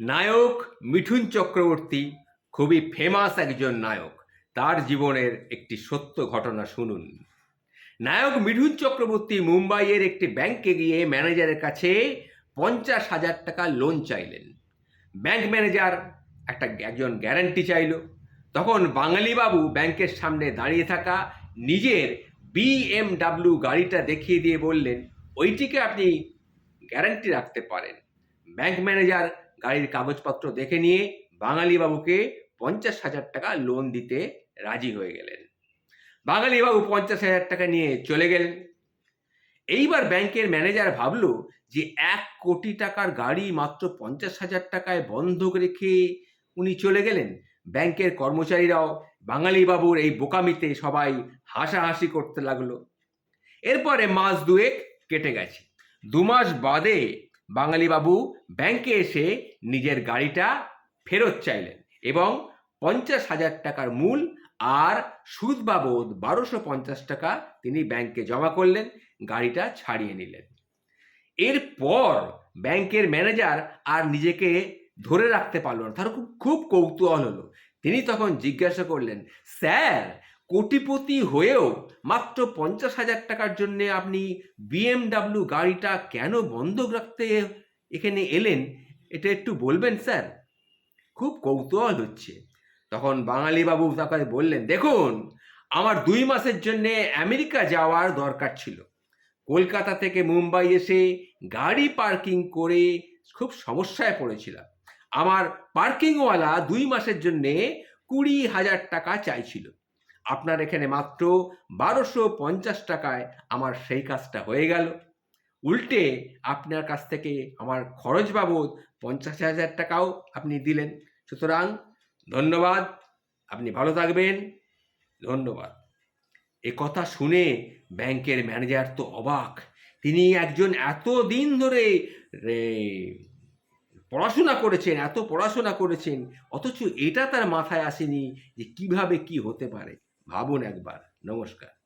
নায়ক মিঠুন চক্রবর্তী খুবই ফেমাস একজন নায়ক। তার জীবনের একটি সত্য ঘটনা শুনুন। নায়ক মিঠুন চক্রবর্তী মুম্বাইয়ের একটি ব্যাংকে গিয়ে ম্যানেজারের কাছে পঞ্চাশ হাজার টাকা লোন চাইলেন। ব্যাংক ম্যানেজার একটা একজন গ্যারান্টি চাইল। তখন বাঙালিবাবু ব্যাংকের সামনে দাঁড়িয়ে থাকা নিজের বিএমডাব্লিউ গাড়িটা দেখিয়ে দিয়ে বললেন, ওইটিকে আপনি গ্যারান্টি রাখতে পারেন। ব্যাংক ম্যানেজার গাড়ির কাগজপত্র দেখে নিয়ে বাঙালিবাবুকে পঞ্চাশ হাজার টাকা লোন দিতে রাজি হয়ে গেলেন। বাঙালিবাবু পঞ্চাশ হাজার টাকা নিয়ে চলে গেলেন। এইবার ব্যাংকের ম্যানেজার ভাবলো যে এক কোটি টাকার গাড়ি মাত্র পঞ্চাশ হাজার টাকায় বন্ধক রেখে উনি চলে গেলেন। ব্যাংকের কর্মচারীরাও বাঙালিবাবুর এই বোকামিতে সবাই হাসাহাসি করতে লাগল। এরপরে মাস দুয়েক কেটে গেছে। দু মাস বাদে বাঙালিবাবু ব্যাংকে এসে নিজের গাড়িটা ফেরত চাইলেন এবং পঞ্চাশ হাজার টাকার মূল আর সুদ বাবদ বারোশো পঞ্চাশ টাকা তিনি ব্যাংকে জমা করলেন, গাড়িটা ছাড়িয়ে নিলেন। এরপর ব্যাংকের ম্যানেজার আর নিজেকে ধরে রাখতে পারল না। তার খুব খুব কৌতূহল হলো। তিনি তখন জিজ্ঞাসা করলেন, স্যার কোটিপতি হয়েও মাত্র পঞ্চাশ হাজার টাকার জন্য আপনি বিএমডাব্লিউ গাড়িটা কেন বন্ধক রাখতে এখানে এলেন? এটা একটু বলবেন, স্যার? খুব কৌতূহল হচ্ছে। তখন বাঙালিবাবু তাকে বললেন, দেখুন, আমার দুই মাসের জন্যে আমেরিকা যাওয়ার দরকার ছিল। কলকাতা থেকে মুম্বাই এসে গাড়ি পার্কিং করে খুব সমস্যায় পড়েছিলাম। আমার পার্কিংওয়ালা দুই মাসের জন্যে কুড়ি হাজার টাকা চাইছিল। আপনার এখানে মাত্র বারোশো পঞ্চাশ টাকায় আমার সেই কাজটা হয়ে গেল। উল্টে আপনার কাছ থেকে আমার খরচ বাবদ পঞ্চাশ হাজার টাকাও আপনি দিলেন। সুতরাং ধন্যবাদ, আপনি ভালো থাকবেন। ধন্যবাদ। এ কথা শুনে ব্যাংকের ম্যানেজার তো অবাক। তিনি একজন এত দিন ধরে পড়াশোনা করেছেন, এত পড়াশোনা করেছেন, অথচ এটা তার মাথায় আসেনি যে কীভাবে কি হতে পারে। ভাবুন একবার নমস্কার।